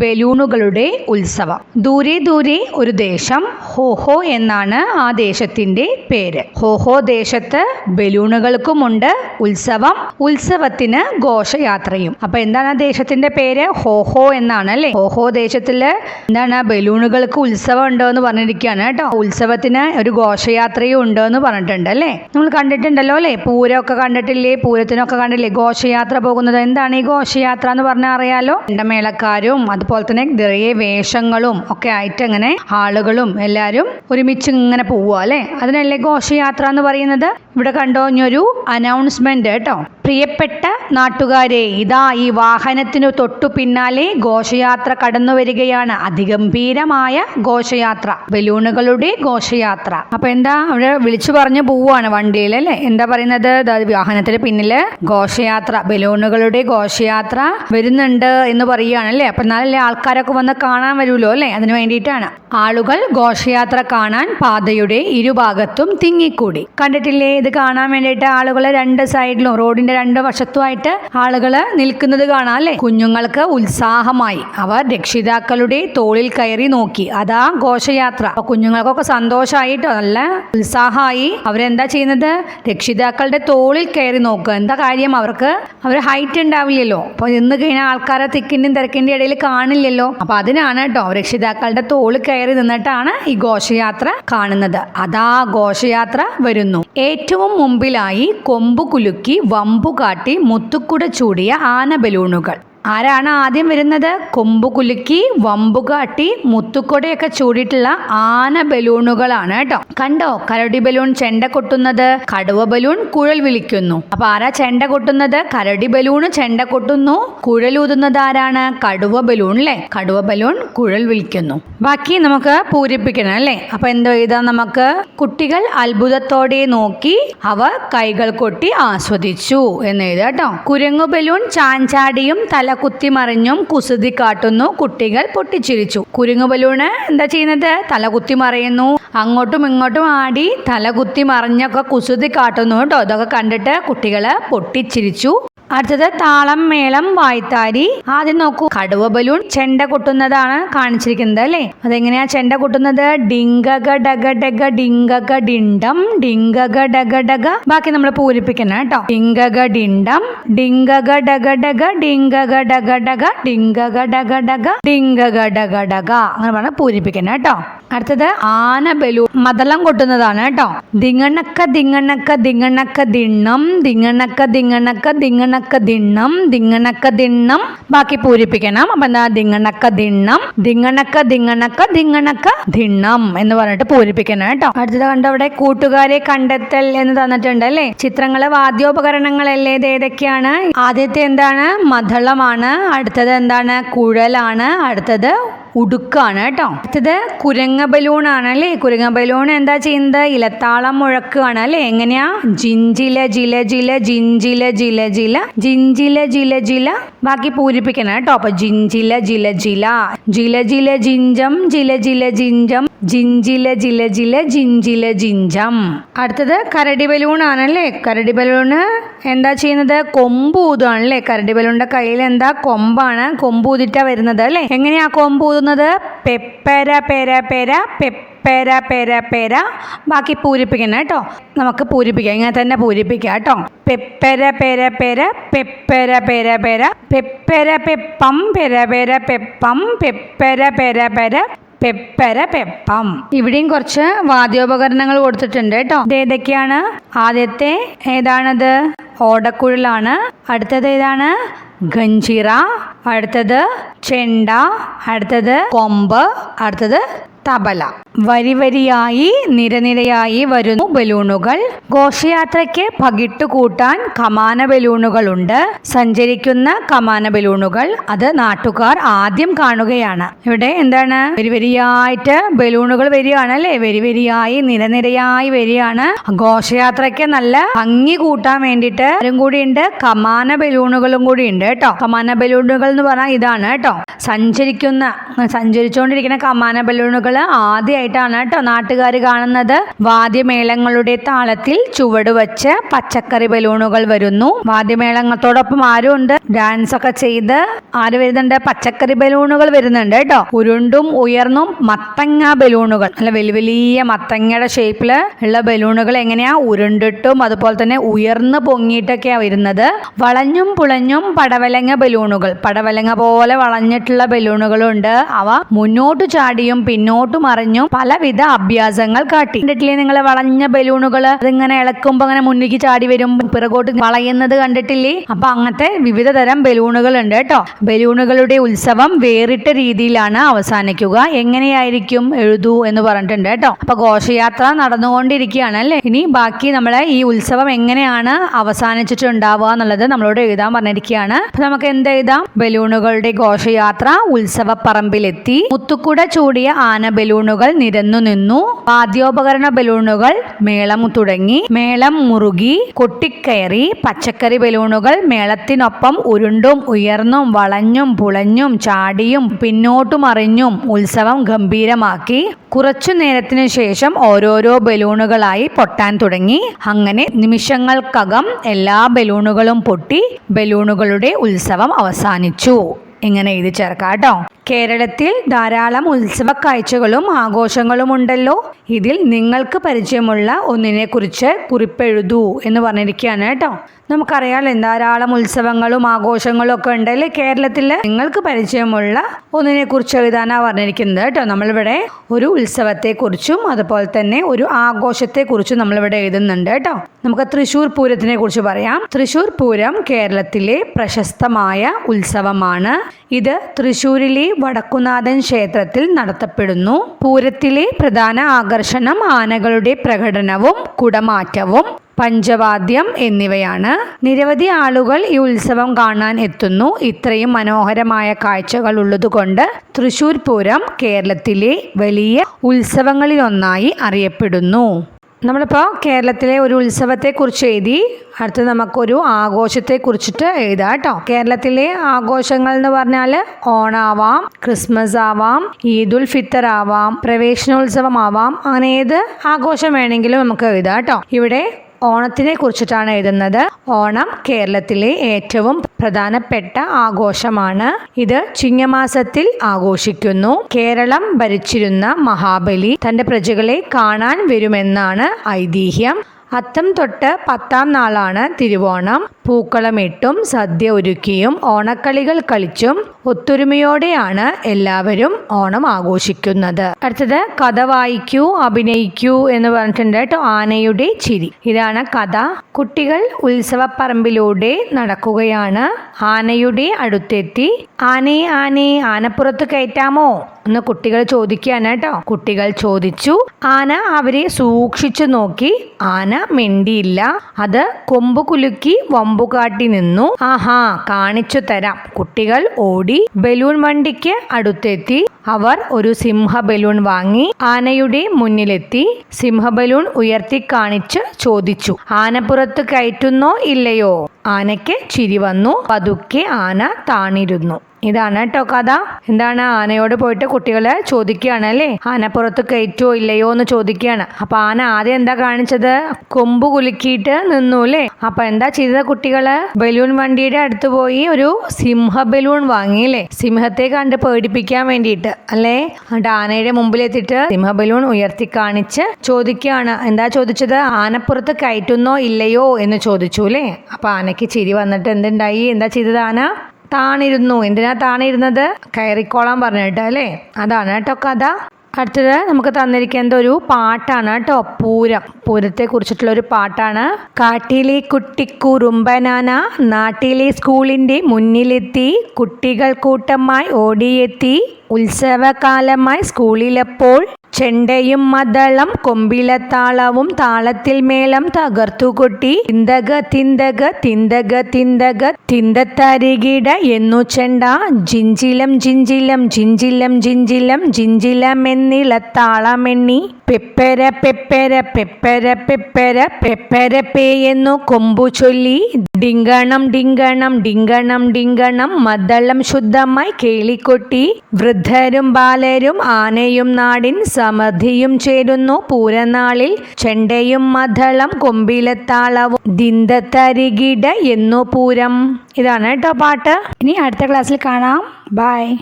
ബലൂണുകളുടെ ഉത്സവം. ദൂരെ ദൂരെ ഒരു ദേശം ഹോഹോ എന്നാണ് ആ ദേശത്തിന്റെ പേര്. ഹോഹോ ദേശത്ത് ബലൂണുകൾക്കുമുണ്ട് ഉത്സവം ഉത്സവത്തിന് ഘോഷയാത്രയും. അപ്പൊ എന്താണ് ആ ദേശത്തിന്റെ പേര്? ഹോഹോ എന്നാണ് അല്ലെ? ഹോഹോ ദേശത്തിൽ എന്താണ് ബലൂണുകൾക്ക് ഉത്സവം ഉണ്ടോ എന്ന് പറഞ്ഞിരിക്കുകയാണ് കേട്ടോ. ഉത്സവത്തിന് ഒരു ഘോഷയാത്രയും ഉണ്ടോ എന്ന് പറഞ്ഞിട്ടുണ്ട് അല്ലേ? നമ്മൾ കണ്ടിട്ടുണ്ടല്ലോ അല്ലേ? പൂരമൊക്കെ കണ്ടിട്ടില്ലേ? പൂരത്തിനൊക്കെ കണ്ടില്ലേ? ഘോഷയാത്ര പോകുന്നത്. എന്താണ് ഈ ഘോഷയാത്ര എന്ന് പറഞ്ഞാൽ അറിയാലോ? മേളക്കാരും അതുപോലെ തന്നെ നിറയെ വേഷങ്ങളും ഒക്കെ ആയിട്ട് അങ്ങനെ ആളുകളും എല്ലാവരും ഒരുമിച്ച് ഇങ്ങനെ പോവുക അല്ലേ? അതിനല്ലേ ഘോഷയാത്ര എന്ന് പറയുന്നത്? ഇവിടെ കണ്ടോ ഇനി ഒരു അനൗൺസ്മെന്റ് കേട്ടോ. പ്രിയപ്പെട്ട നാട്ടുകാരെ ഇതാ ഈ വാഹനത്തിനു തൊട്ടു പിന്നാലെ ഘോഷയാത്ര കടന്നു വരികയാണ്. അതിഗംഭീരമായ ഘോഷയാത്ര ബലൂണുകളുടെ ഘോഷയാത്ര. അപ്പൊ എന്താ അവിടെ വിളിച്ചു പറഞ്ഞു പോവാണ് വണ്ടിയിൽ അല്ലെ? എന്താ പറയുന്നത്? വാഹനത്തിന് പിന്നിൽ ഘോഷയാത്ര ബലൂണുകളുടെ ഘോഷയാത്ര വരുന്നുണ്ട് എന്ന് പറയുകയാണ് അല്ലെ? അപ്പൊ എന്നാലല്ലേ ആൾക്കാരൊക്കെ വന്ന് കാണാൻ വരുമല്ലോ അല്ലെ? അതിനു വേണ്ടിയിട്ടാണ്. ആളുകൾ ഘോഷയാത്ര കാണാൻ പാതയുടെ ഇരുഭാഗത്തും തിങ്ങിക്കൂടി. കണ്ടിട്ടില്ലേ? ഇത് കാണാൻ വേണ്ടിയിട്ട് ആളുകളെ രണ്ട് സൈഡിലും റോഡിന്റെ രണ്ട് വശത്തുമായിട്ട് ആളുകൾ നിൽക്കുന്നത് കാണാം അല്ലേ? കുഞ്ഞുങ്ങൾക്ക് ഉത്സാഹമായി. അവർ രക്ഷിതാക്കളുടെ തോളിൽ കയറി നോക്കി. അതാ ഘോഷയാത്ര. അപ്പൊ കുഞ്ഞുങ്ങൾക്കൊക്കെ സന്തോഷമായിട്ടോ നല്ല ഉത്സാഹമായി അവരെന്താ ചെയ്യുന്നത്? രക്ഷിതാക്കളുടെ തോളിൽ കയറി നോക്കുക. എന്താ കാര്യം? അവർക്ക് അവർ ഹൈറ്റ് ഉണ്ടാവില്ലല്ലോ. അപ്പൊ നിന്ന് കഴിഞ്ഞാൽ ആൾക്കാരെ തിക്കിന്റെയും തിരക്കിന്റെ ഇടയിൽ കാണില്ലല്ലോ. അപ്പൊ അതിനാണ് കേട്ടോ രക്ഷിതാക്കളുടെ തോളിൽ കയറി നിന്നിട്ടാണ് ഈ ഘോഷയാത്ര കാണുന്നത്. അതാ ഘോഷയാത്ര വരുന്നു. ഏറ്റവും മുമ്പിലായി കൊമ്പ് കുലുക്കി വമ്പു കാട്ടി മുത്തുക്കുട ചൂടിയ ആന ബലൂണുകൾ. ആരാണ് ആദ്യം വരുന്നത്? കൊമ്പു കുലുക്കി വമ്പു കാട്ടി മുത്തുക്കൊടയൊക്കെ ചൂടിയിട്ടുള്ള ആന ബലൂണുകളാണ് കേട്ടോ. കണ്ടോ? കരടി ബലൂൺ ചെണ്ട കൊട്ടുന്നത് കടുവ ബലൂൺ കുഴൽ വിളിക്കുന്നു. അപ്പൊ ആരാ ചെണ്ട കൊട്ടുന്നത്? കരടി ബലൂൺ ചെണ്ട കൊട്ടുന്നു കുഴലൂതുന്നത് ആരാണ്? കടുവ ബലൂൺ അല്ലേ കടുവ ബലൂൺ കുഴൽ വിളിക്കുന്നു. ബാക്കി നമുക്ക് പൂരിപ്പിക്കണം അല്ലേ അപ്പൊ എന്തോ ചെയ്താ നമുക്ക്? കുട്ടികൾ അത്ഭുതത്തോടെ നോക്കി അവ കൈകൾ കൊട്ടി ആസ്വദിച്ചു എന്ന് എഴുതാട്ടോ കുരങ്ങു ബലൂൺ ചാഞ്ചാടിയും തല കുത്തി മറിഞ്ഞും കുസൃതി കാട്ടുന്നു. കുട്ടികൾ പൊട്ടിച്ചിരിച്ചു. കുരുങ്ങു ബലൂണ് എന്താ ചെയ്യുന്നത്? തല കുത്തി മറിയുന്നു അങ്ങോട്ടും ഇങ്ങോട്ടും ആടി തല കുത്തി മറിഞ്ഞൊക്കെ കുസൃതി കാട്ടുന്നു കേട്ടോ. ഇതൊക്കെ കണ്ടിട്ട് കുട്ടികൾ പൊട്ടിച്ചിരിച്ചു. അടുത്തത് താളം മേളം വായ്ത്താരി ആദ്യം നോക്കൂ കടുവ ബലൂൺ ചെണ്ട കൊട്ടുന്നതാണ് കാണിച്ചിരിക്കുന്നത് അല്ലേ അതെങ്ങനെയാ ചെണ്ട കൊട്ടുന്നത് ഡിങ്കക ഡഗ ഡഗ ഡിങ്കക ഡിണ്ടം ഡിങ്കക ഡഗ ഡഗ ബാക്കി നമ്മൾ പൂരിപ്പിക്കണം കേട്ടോ ഡിങ്കക ഡിണ്ടം ഡിങ്കക ഡഗ ഡഗ ഡിങ്കക ഡഗ ഡഗ ഡിങ്കക ഡഗ ഡഗ ഡിങ്കക ഡഗ ഡഗ അങ്ങനെ പറഞ്ഞാൽ പൂരിപ്പിക്കണം കേട്ടോ അടുത്തത് ആന ബലൂൺ മദളം കൊട്ടുന്നതാണ് കേട്ടോ ദിങ്ങണക്ക ദിങ്ങണക്ക ദിങ്ങണക്ക ദിണ്ണം ദിങ്ങണക്ക ദിങ്ങണക്ക ദിങ്ങണക്ക ദിണ്ണം ദിങ്ങണക്ക ദിണ്ണം ബാക്കി പൂരിപ്പിക്കണം. അപ്പൊ എന്താ? ദിങ്ങണക്ക ദിണ്ണം ദിങ്ങണക്ക ദിങ്ങണക്ക ദിങ്ങണക്ക ദിണ്ണം എന്ന് പറഞ്ഞിട്ട് പൂരിപ്പിക്കണം കേട്ടോ. അടുത്തത് കണ്ടോ അവിടെ? കൂട്ടുകാരെ കണ്ടെത്തൽ എന്ന് തന്നിട്ടുണ്ട് അല്ലേ? ചിത്രങ്ങൾ വാദ്യോപകരണങ്ങളല്ലേ ഇത് ഏതൊക്കെയാണ്? ആദ്യത്തെ എന്താണ്? മധളമാണ്. അടുത്തത് എന്താണ്? കുഴലാണ്. അടുത്തത് ഉടുക്കാണ് കേട്ടോ. അടുത്തത് കുരങ്ങ ബലൂൺ ആണ് അല്ലേ? കുരങ്ങ ബലൂൺ എന്താ ചെയ്യുന്നത്? ഇലത്താളം മുഴക്കുകയാണ് അല്ലേ? എങ്ങനെയാ? ജിഞ്ചില ജില ജില ജിഞ്ചില ജില ജില ജിഞ്ചില ജില ജില. ബാക്കി പൂരിപ്പിക്കണം കേട്ടോ. അപ്പൊ ജിഞ്ചില ജില ജില. ജില ജില ജിഞ്ചം ജില ജില ജിഞ്ചം. ജിഞ്ചില ജില ജില ജിഞ്ചില ജിഞ്ചം. അടുത്തത് കരടി ബലൂൺ ആണല്ലേ കരടി ബലൂണ് എന്താ ചെയ്യുന്നത്? കൊമ്പ് കരടി ബലൂണിന്റെ കയ്യിൽ എന്താ? കൊമ്പാണ്. കൊമ്പ് ഊതിട്ടാ വരുന്നത് അല്ലേ? എങ്ങനെയാ കൊമ്പ് പെപ്പര പെര പെര പെപ്പര പെര പെര. ബാക്കി പൂരിപ്പിക്കണം കേട്ടോ. നമുക്ക് പൂരിപ്പിക്കാം. ഇങ്ങനെ തന്നെ പൂരിപ്പിക്കാം കേട്ടോ. പെപ്പര പെര പെര പെപ്പര പെര പെര. പെപ്പര പെപ്പം പെര പെര പെപ്പം പെപ്പര പെര പെര. പെപ്പര പെപ്പം ഇവിടെയും കുറച്ച് വാദ്യോപകരണങ്ങൾ കൊടുത്തിട്ടുണ്ട് കേട്ടോ. ഇത് ഏതൊക്കെയാണ് ആദ്യത്തെ ഏതാണത്? ഓടക്കുഴലാണ്. അടുത്തത് ഏതാണ്? ഗഞ്ചിറ. അടുത്തത് ചെണ്ട. അടുത്തത് കൊമ്പ്. അടുത്തത് തബല. വരിവരിയായി നിരനിരയായി വരുന്നു ബലൂണുകൾ. ഘോഷയാത്രയ്ക്ക് പകിട്ട് കൂട്ടാൻ കമാന ബലൂണുകളുണ്ട്. സഞ്ചരിക്കുന്ന കമാന ബലൂണുകൾ അത് നാട്ടുകാർ ആദ്യം കാണുകയാണ്. ഇവിടെ എന്താണ്? വരിവരിയായിട്ട് ബലൂണുകൾ വരികയാണ് അല്ലേ വരിവരിയായി നിരനിരയായി വരികയാണ്. ഘോഷയാത്രയ്ക്ക് നല്ല ഭംഗി കൂട്ടാൻ വേണ്ടിയിട്ട് ആരും കൂടി ഉണ്ട്. കമാന ബലൂണുകളും കൂടി ഉണ്ട് കേട്ടോ. കമാന ബലൂണുകൾ എന്ന് പറഞ്ഞാൽ ഇതാണ് കേട്ടോ. സഞ്ചരിക്കുന്ന സഞ്ചരിച്ചുകൊണ്ടിരിക്കുന്ന കമാന ബലൂണുകൾ ബലൂണുകൾ ആദ്യമായിട്ടാണ് കേട്ടോ നാട്ടുകാർ കാണുന്നത്. വാദ്യമേളങ്ങളുടെ താളത്തിൽ ചുവട് വെച്ച് പച്ചക്കറി ബലൂണുകൾ വരുന്നു. വാദ്യമേളങ്ങത്തോടൊപ്പം ആരും ഉണ്ട് ഡാൻസ് ഒക്കെ ചെയ്ത് ആര് വരുന്നുണ്ട്? പച്ചക്കറി ബലൂണുകൾ വരുന്നുണ്ട് കേട്ടോ ഉരുണ്ടും ഉയർന്നും മത്തങ്ങ ബലൂണുകൾ. അല്ല വലിയ വലിയ മത്തങ്ങയുടെ ഷേപ്പിൽ ഉള്ള ബലൂണുകൾ എങ്ങനെയാ? ഉരുണ്ടിട്ടും അതുപോലെ തന്നെ ഉയർന്ന് പൊങ്ങിയിട്ടൊക്കെയാ വരുന്നത്. വളഞ്ഞും പുളഞ്ഞും പടവലങ്ങ ബലൂണുകൾ. പടവലങ്ങ പോലെ വളഞ്ഞിട്ടുള്ള ബലൂണുകളുണ്ട്. അവ മുന്നോട്ട് ചാടിയും പിന്നോട്ട് മറിഞ്ഞും പലവിധ അഭ്യാസങ്ങൾ കാട്ടി. കണ്ടിട്ടില്ലേ നിങ്ങളെ വളഞ്ഞ ബലൂണുകൾ അതിങ്ങനെ ഇളക്കുമ്പോ അങ്ങനെ മുന്നിലേക്ക് ചാടി വരും. പിറകോട്ട് വളയുന്നത് കണ്ടിട്ടില്ലേ? അപ്പൊ അങ്ങനത്തെ വിവിധ തരം ബലൂണുകൾ ഉണ്ട് കേട്ടോ. ബലൂണുകളുടെ ഉത്സവം വേറിട്ട രീതിയിലാണ് അവസാനിക്കുക. എങ്ങനെയായിരിക്കും എഴുതൂ എന്ന് പറഞ്ഞിട്ടുണ്ട് കേട്ടോ. അപ്പൊ ഘോഷയാത്ര നടന്നുകൊണ്ടിരിക്കുകയാണ് അല്ലേ? ഇനി ബാക്കി നമ്മളെ ഈ ഉത്സവം എങ്ങനെയാണ് അവസാനിച്ചിട്ടുണ്ടാവുക എന്നുള്ളത് നമ്മളോട് എഴുതാൻ പറഞ്ഞിരിക്കുകയാണ്. അപ്പൊ നമുക്ക് എന്ത് എഴുതാം ബലൂണുകളുടെ ഘോഷയാത്ര ഉത്സവ പറമ്പിലെത്തി മുത്തുക്കുട ചൂടിയ ആന ബലൂണുകൾ നിരന്നു നിന്നു. വാദ്യോപകരണ ബലൂണുകൾ മേളം തുടങ്ങി. മേളം മുറുകി കൊട്ടിക്കയറി. പച്ചക്കറി ബലൂണുകൾ മേളത്തിനൊപ്പം ഉരുണ്ടും ഉയർന്നും വളഞ്ഞും പുളഞ്ഞും ചാടിയും പിന്നോട്ടു മറിഞ്ഞും ഉത്സവം ഗംഭീരമാക്കി. കുറച്ചു നേരത്തിനു ശേഷം ഓരോരോ ബലൂണുകളായി പൊട്ടാൻ തുടങ്ങി. അങ്ങനെ നിമിഷങ്ങൾക്കകം എല്ലാ ബലൂണുകളും പൊട്ടി ബലൂണുകളുടെ ഉത്സവം അവസാനിച്ചു. ഇങ്ങനെ എഴുതി ചേർക്കാം കേട്ടോ. കേരളത്തിൽ ധാരാളം ഉത്സവ കാഴ്ചകളും ആഘോഷങ്ങളും ഉണ്ടല്ലോ. ഇതിൽ നിങ്ങൾക്ക് പരിചയമുള്ള ഒന്നിനെ കുറിച്ച് കുറിപ്പെഴുതൂ എന്ന് പറഞ്ഞിരിക്കുകയാണ് കേട്ടോ. നമുക്കറിയാലോ ധാരാളം ഉത്സവങ്ങളും ആഘോഷങ്ങളും ഒക്കെ ഉണ്ട് അല്ലെ? കേരളത്തിൽ നിങ്ങൾക്ക് പരിചയമുള്ള ഒന്നിനെ കുറിച്ച് എഴുതാനാ പറഞ്ഞിരിക്കുന്നത് കേട്ടോ. നമ്മളിവിടെ ഒരു ഉത്സവത്തെക്കുറിച്ചും അതുപോലെ തന്നെ ഒരു ആഘോഷത്തെക്കുറിച്ചും നമ്മളിവിടെ എഴുതുന്നുണ്ട് കേട്ടോ. നമുക്ക് തൃശ്ശൂർ പൂരത്തിനെ കുറിച്ച് പറയാം. തൃശ്ശൂർ പൂരം കേരളത്തിലെ പ്രശസ്തമായ ഉത്സവമാണ്. ഇത് തൃശ്ശൂരിലെ വടക്കുനാഥൻ ക്ഷേത്രത്തിൽ നടത്തപ്പെടുന്നു. പൂരത്തിലെ പ്രധാന ആകർഷണം ആനകളുടെ പ്രകടനവും കുടമാറ്റവും പഞ്ചവാദ്യം എന്നിവയാണ്. നിരവധി ആളുകൾ ഈ ഉത്സവം കാണാൻ എത്തുന്നു. ഇത്രയും മനോഹരമായ കാഴ്ചകൾ ഉള്ളതുകൊണ്ട് തൃശൂർ പൂരം കേരളത്തിലെ വലിയ ഉത്സവങ്ങളിലൊന്നായി അറിയപ്പെടുന്നു. നമ്മളിപ്പോൾ കേരളത്തിലെ ഒരു ഉത്സവത്തെക്കുറിച്ച് എഴുതി അടുത്ത് നമുക്കൊരു ആഘോഷത്തെ കുറിച്ചിട്ട് എഴുതാം കേട്ടോ. കേരളത്തിലെ ആഘോഷങ്ങൾ എന്ന് പറഞ്ഞാൽ ഓണാവാം ക്രിസ്മസ് ആവാം ഈദുൽ ഫിത്തർ ആവാം പ്രവേശനോത്സവം ആവാം അങ്ങനെ ഏത് ആഘോഷം വേണമെങ്കിലും നമുക്ക് എഴുതാം കേട്ടോ. ഇവിടെ ഓണത്തിനെ കുറിച്ചിട്ടാണ് എഴുതുന്നത്. ഓണം കേരളത്തിലെ ഏറ്റവും പ്രധാനപ്പെട്ട ആഘോഷമാണ്. ഇത് ചിങ്ങമാസത്തിൽ ആഘോഷിക്കുന്നു. കേരളം ഭരിച്ചിരുന്ന മഹാബലി തന്റെ പ്രജകളെ കാണാൻ വരുമെന്നാണ് ഐതിഹ്യം. അത്തം തൊട്ട് പത്താം നാളാണ് തിരുവോണം. പൂക്കളമിട്ടും സദ്യ ഒരുക്കിയും ഓണക്കളികൾ കളിച്ചും ഒത്തൊരുമയോടെയാണ് എല്ലാവരും ഓണം ആഘോഷിക്കുന്നത്. അടുത്തത് കഥ വായിക്കൂ അഭിനയിക്കൂ എന്ന് പറഞ്ഞിട്ടുണ്ട് കേട്ടോ ആനയുടെ ചിരി. ഇതാണ് കഥ. കുട്ടികൾ ഉത്സവപ്പറമ്പിലൂടെ നടക്കുകയാണ്. ആനയുടെ അടുത്തെത്തി ആനേ ആനേ ആനപ്പുറത്ത് കയറ്റാമോ? എന്ന് കുട്ടികൾ ചോദിക്കുകയാണ് കേട്ടോ. കുട്ടികൾ ചോദിച്ചു. ആന അവരെ സൂക്ഷിച്ചു നോക്കി. ആന മെണ്ടിയില്ല. അത് കൊമ്പ് കുലുക്കി വമ്പു കാട്ടി നിന്നു. ആഹാ കാണിച്ചു തരാം. കുട്ടികൾ ഓടി ബലൂൺ വണ്ടിക്ക് അടുത്തെത്തി. അവർ ഒരു സിംഹ ബലൂൺ വാങ്ങി ആനയുടെ മുന്നിലെത്തി. സിംഹ ബലൂൺ ഉയർത്തി കാണിച്ച് ചോദിച്ചു ആനപ്പുറത്ത് കയറ്റുന്നോ ഇല്ലയോ? ആനയ്ക്ക് ചിരി വന്നു പതുക്കെ ആന താണിരുന്നു. ഇതാണ് കേട്ടോ കഥ. എന്താണ് ആനയോട് പോയിട്ട് കുട്ടികളെ ചോദിക്കുകയാണ് അല്ലേ? പുറത്ത് കയറ്റോ ഇല്ലയോ എന്ന് ചോദിക്കുകയാണ്. അപ്പൊ ആന ആദ്യം എന്താ കാണിച്ചത്? കൊമ്പ് കുലുക്കിയിട്ട് നിന്നു അല്ലേ? അപ്പൊ എന്താ ചെയ്തത് കുട്ടികൾ? ബലൂൺ വണ്ടിയുടെ അടുത്ത് പോയി ഒരു സിംഹ ബലൂൺ വാങ്ങി അല്ലേ? സിംഹത്തെ കണ്ട് പേടിപ്പിക്കാൻ വേണ്ടിയിട്ട് അല്ലേ? എന്നിട്ട് ആനയുടെ മുമ്പിലെത്തിയിട്ട് സിംഹ ബലൂൺ ഉയർത്തി കാണിച്ച് ചോദിക്കുകയാണ്. എന്താ ചോദിച്ചത്? ആനപ്പുറത്ത് കയറ്റുന്നോ ഇല്ലയോ എന്ന് ചോദിച്ചു അല്ലേ? അപ്പൊ ആനയ്ക്ക് ചിരി വന്നിട്ട് എന്തുണ്ടായി? എന്താ ചെയ്തത് ആന? താണിരുന്നു. എന്തിനാ താണിരുന്നത്? കയറിക്കോളാൻ പറഞ്ഞിട്ട് അല്ലേ? അതാണ് കേട്ടോ കഥ. അടുത്തത് നമുക്ക് തന്നിരിക്കുന്നത് ഒരു പാട്ടാണ് കേട്ടോ. പൂരം. പൂരത്തെ കുറിച്ചിട്ടുള്ള ഒരു പാട്ടാണ്. കാട്ടിലെ കുട്ടിക്കുറുമ്പനാന നാട്ടിലെ സ്കൂളിന്റെ മുന്നിലെത്തി കുട്ടികൾ കൂട്ടമായി ഓടിയെത്തി ഉത്സവകാലമായി സ്കൂളിലപ്പോൾ ചെണ്ടയും മദളം കൊമ്പിലത്താളവും താളത്തിൽ മേളം തകർത്തുകൊട്ടി തിന്തക തിന്തക തിന്തക തിന്തക തിന്തത്തരികിട എന്നു ചെണ്ട ജിഞ്ചിലം ജിഞ്ചിലം ജിഞ്ചിലം ജിഞ്ചിലം ജിഞ്ചിലം എന്നിളത്താളമെണ്ണി പെപ്പര പെപ്പര പെപ്പര പെപ്പര പെപ്പര പേ എന്നു കൊമ്പു ചൊല്ലി. ഡിങ്കണം ഡിങ്കണം ഡിങ്കണം ഡിങ്കണം മദ്ദളം ശുദ്ധമായി കേളിക്കൊട്ടി. വൃദ്ധരും ബാലരും ആനയും നാടിൻ സമധിയും ചേരുന്നു പൂരനാളിൽ. ചെണ്ടയും മദളം കൊമ്പിലത്താളവും. ദിന്തത്തരികിട എന്നു പൂരം. ഇതാണ് കേട്ടോ പാട്ട്. ഇനി അടുത്ത ക്ലാസ്സിൽ കാണാം. ബൈ